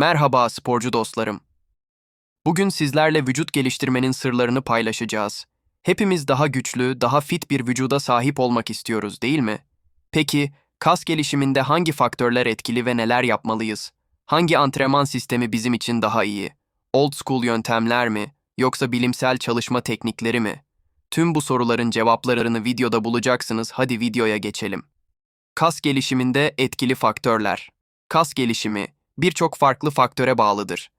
Merhaba sporcu dostlarım. Bugün sizlerle vücut geliştirmenin sırlarını paylaşacağız. Hepimiz daha güçlü, daha fit bir vücuda sahip olmak istiyoruz, değil mi? Peki, kas gelişiminde hangi faktörler etkili ve neler yapmalıyız? Hangi antrenman sistemi bizim için daha iyi? Old school yöntemler mi, yoksa bilimsel çalışma teknikleri mi? Tüm bu soruların cevaplarını videoda bulacaksınız. Hadi videoya geçelim. Kas gelişiminde etkili faktörler. Kas gelişimi birçok farklı faktöre bağlıdır.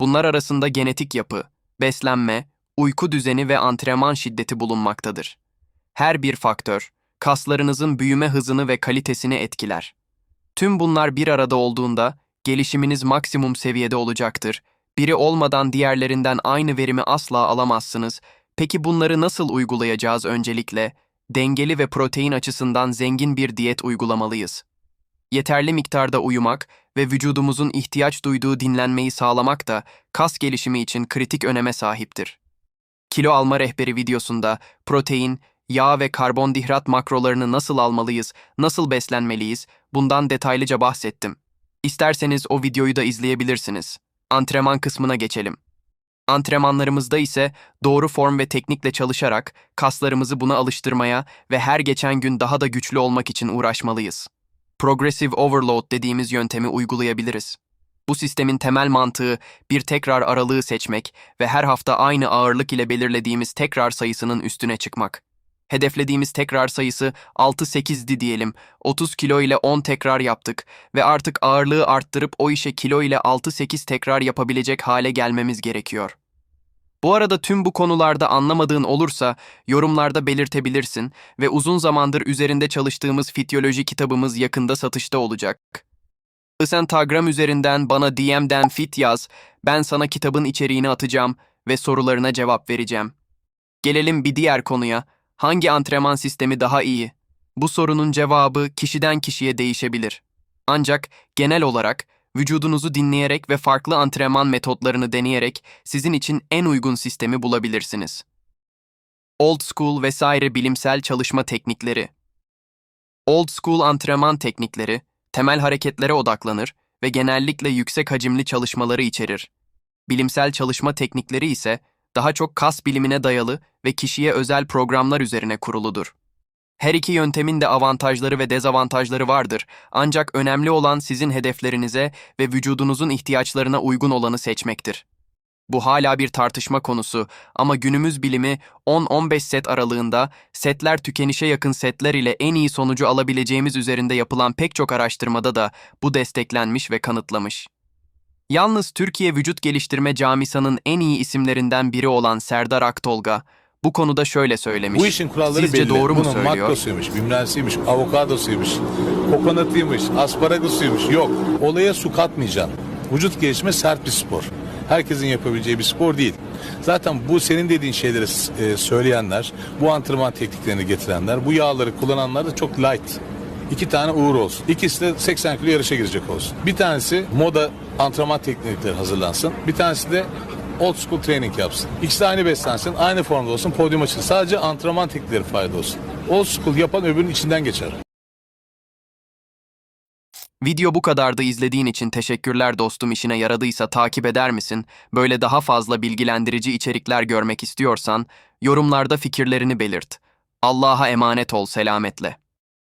Bunlar arasında genetik yapı, beslenme, uyku düzeni ve antrenman şiddeti bulunmaktadır. Her bir faktör, kaslarınızın büyüme hızını ve kalitesini etkiler. Tüm bunlar bir arada olduğunda gelişiminiz maksimum seviyede olacaktır. Biri olmadan diğerlerinden aynı verimi asla alamazsınız. Peki bunları nasıl uygulayacağız öncelikle? Dengeli ve protein açısından zengin bir diyet uygulamalıyız. Yeterli miktarda uyumak ve vücudumuzun ihtiyaç duyduğu dinlenmeyi sağlamak da kas gelişimi için kritik öneme sahiptir. Kilo alma rehberi videosunda protein, yağ ve karbonhidrat makrolarını nasıl almalıyız, nasıl beslenmeliyiz bundan detaylıca bahsettim. İsterseniz o videoyu da izleyebilirsiniz. Antrenman kısmına geçelim. Antrenmanlarımızda ise doğru form ve teknikle çalışarak kaslarımızı buna alıştırmaya ve her geçen gün daha da güçlü olmak için uğraşmalıyız. Progressive Overload dediğimiz yöntemi uygulayabiliriz. Bu sistemin temel mantığı bir tekrar aralığı seçmek ve her hafta aynı ağırlık ile belirlediğimiz tekrar sayısının üstüne çıkmak. Hedeflediğimiz tekrar sayısı 6-8'di diyelim. 30 kilo ile 10 tekrar yaptık ve artık ağırlığı arttırıp o işe kilo ile 6-8 tekrar yapabilecek hale gelmemiz gerekiyor. Bu arada tüm bu konularda anlamadığın olursa yorumlarda belirtebilirsin ve uzun zamandır üzerinde çalıştığımız fityoloji kitabımız yakında satışta olacak. Instagram üzerinden bana DM'den fit yaz, ben sana kitabın içeriğini atacağım ve sorularına cevap vereceğim. Gelelim bir diğer konuya. Hangi antrenman sistemi daha iyi? Bu sorunun cevabı kişiden kişiye değişebilir. Ancak genel olarak vücudunuzu dinleyerek ve farklı antrenman metotlarını deneyerek sizin için en uygun sistemi bulabilirsiniz. Old school vesaire bilimsel çalışma teknikleri. Old school antrenman teknikleri temel hareketlere odaklanır ve genellikle yüksek hacimli çalışmaları içerir. Bilimsel çalışma teknikleri ise daha çok kas bilimine dayalı ve kişiye özel programlar üzerine kuruludur. Her iki yöntemin de avantajları ve dezavantajları vardır. Ancak önemli olan sizin hedeflerinize ve vücudunuzun ihtiyaçlarına uygun olanı seçmektir. Bu hala bir tartışma konusu ama günümüz bilimi 10-15 set aralığında setler tükenişe yakın setler ile en iyi sonucu alabileceğimiz üzerinde yapılan pek çok araştırmada da bu desteklenmiş ve kanıtlamış. Yalnız Türkiye Vücut Geliştirme Camisa'nın en iyi isimlerinden biri olan Serdar Aktolga bu konuda şöyle söylemiş. Bu işin kuralları Sizce belli. doğru mu Bunun söylüyor? makrosuymuş, bimlensiymiş, avokadosuymuş, kokonatıymış, asparagusuymuş. Yok. Olaya su katmayacaksın. Vücut gelişme sert bir spor. Herkesin yapabileceği bir spor değil. Zaten bu senin dediğin şeyleri e, söyleyenler, bu antrenman tekniklerini getirenler, bu yağları kullananlar da çok light. İki tane uğur olsun. İkisi de 80 kilo yarışa girecek olsun. Bir tanesi moda antrenman teknikleri hazırlansın. Bir tanesi de old school training yapsın. İkisi aynı beslensin, aynı formda olsun, podyum açılsın. Sadece antrenman teknikleri fayda olsun. Old school yapan öbürünün içinden geçer. Video bu kadardı izlediğin için teşekkürler dostum işine yaradıysa takip eder misin? Böyle daha fazla bilgilendirici içerikler görmek istiyorsan yorumlarda fikirlerini belirt. Allah'a emanet ol selametle.